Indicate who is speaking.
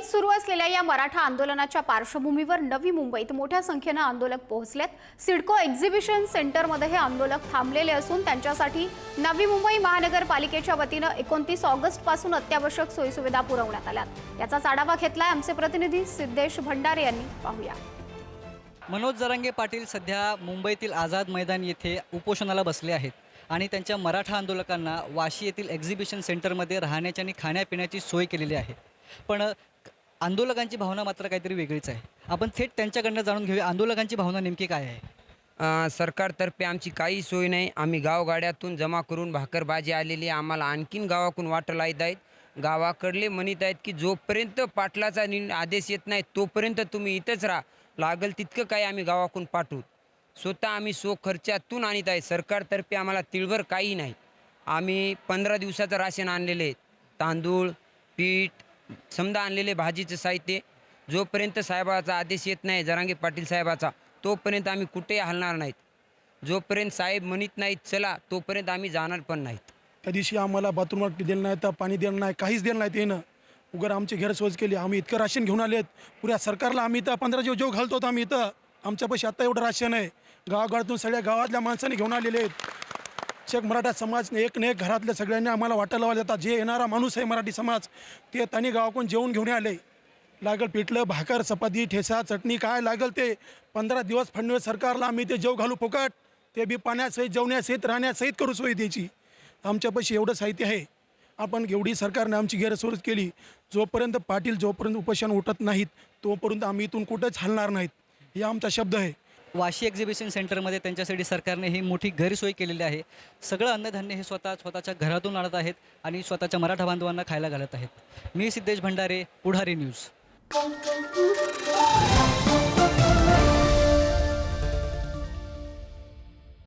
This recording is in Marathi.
Speaker 1: मुंबईत सुरू असलेल्या या मराठा आंदोलनाच्या पार्श्वभूमीवर नवी मुंबईत मोठ्या संख्येनं आंदोलक पोहोचलेत. सिडको एक्झिबिशन सेंटरमध्ये हे आंदोलक थांबलेले असून त्यांच्यासाठी नवी मुंबई महानगरपालिकेच्या वतीनं एकोणतीस ऑगस्टपासून अत्यावश्यक सोयीसुविधा पुरवण्यात आल्यात. याचाच आढावा घेतलाय आमचे प्रतिनिधी सिद्धेश भंडारे यांनी. पाहूया.
Speaker 2: मनोज जरांगे पाटील सध्या मुंबईतील आझाद मैदान येथे उपोषणाला बसले आहेत आणि त्यांच्या मराठा आंदोलकांना वाशी येथील एक्झिबिशन सेंटरमध्ये राहण्याची आणि खाण्यापिण्याची सोय केलेली आहे. पण आंदोलकांची भावना मात्र काहीतरी वेगळीच आहे. आपण थेट त्यांच्याकडनं जाणून घेऊया आंदोलकांची भावना नेमकी काय आहे?
Speaker 3: अ, सरकारतर्फे आमची काही सोय नाही. आम्ही गावगाड्यातून जमा करून भाकरबाजी आलेली आहे. आम्हाला आणखीन गावाकडून वाटं लाईत आहेत गावाकडले म्हणत आहेत की जोपर्यंत पाटलाचा नि आदेश येत नाही तोपर्यंत तुम्ही इथंच राहा. लागल तितकं काही आम्ही गावाकडून पाठवू. स्वतः आम्ही सो खर्चातून आणत आहे. सरकारतर्फे आम्हाला तिळभर काही नाही. आम्ही पंधरा दिवसाचं राशन आणलेले आहे. तांदूळ पीठ समजा आणलेले भाजीचं साहित्य जोपर्यंत साहेबाचा आदेश येत नाही जरांगे पाटील साहेबाचा तोपर्यंत आम्ही कुठेही हलणार नाहीत. जोपर्यंत साहेब म्हणत नाहीत चला तोपर्यंत आम्ही जाणार पण नाहीत.
Speaker 4: त्या दिवशी आम्हाला बाथरूम दिलं नाही तर पाणी दिलं नाही काहीच दिलं नाही येणं उगर आमची गैरसोय केली. आम्ही इतकं राशन घेऊन आलेत. पुऱ्या सरकारला आम्ही इथं पंधरा जीव जेव घालतो आम्ही इथं. आमच्यापाशी आत्ता एवढं राशन आहे. गावागावातून सगळ्या गावातल्या माणसाने घेऊन आलेले आहेत. शेख मराठा समाजने एक न एक घरातल्या सगळ्यांनी आम्हाला वाटायला लावले आता जे येणारा माणूस आहे मराठी समाज ते त्यांनी गावाकडून जेवून घेऊन आले. लागल पिठलं भाकर चपाती ठेसा चटणी काय लागल ते? पंधरा दिवस फडणवीस सरकारला आम्ही ते जेव घालू फुकट. ते बी पाण्यासहित जेवण्यासहित राहण्यासहित करू सोय त्याची आमच्यापाशी एवढं साहित्य आहे. आपण एवढी सरकारने आमची गैरसोय केली. जोपर्यंत पाटील जोपर्यंत उपोषण उठत नाहीत तोपर्यंत आम्ही इथून कुठंच हलणार नाहीत. हे आमचा शब्द आहे.
Speaker 2: वाशी एक्झिबिशन सेंटरमध्ये त्यांच्यासाठी सरकारने ही मोठी गैरसोय केलेली आहे. सगळं अन्नधान्य हे स्वतः स्वतःच्या घरातून आणत आहेत आणि स्वतःच्या मराठा बांधवांना खायला घालत आहेत. मी सिद्धेश भंडारे पुढारी न्यूज.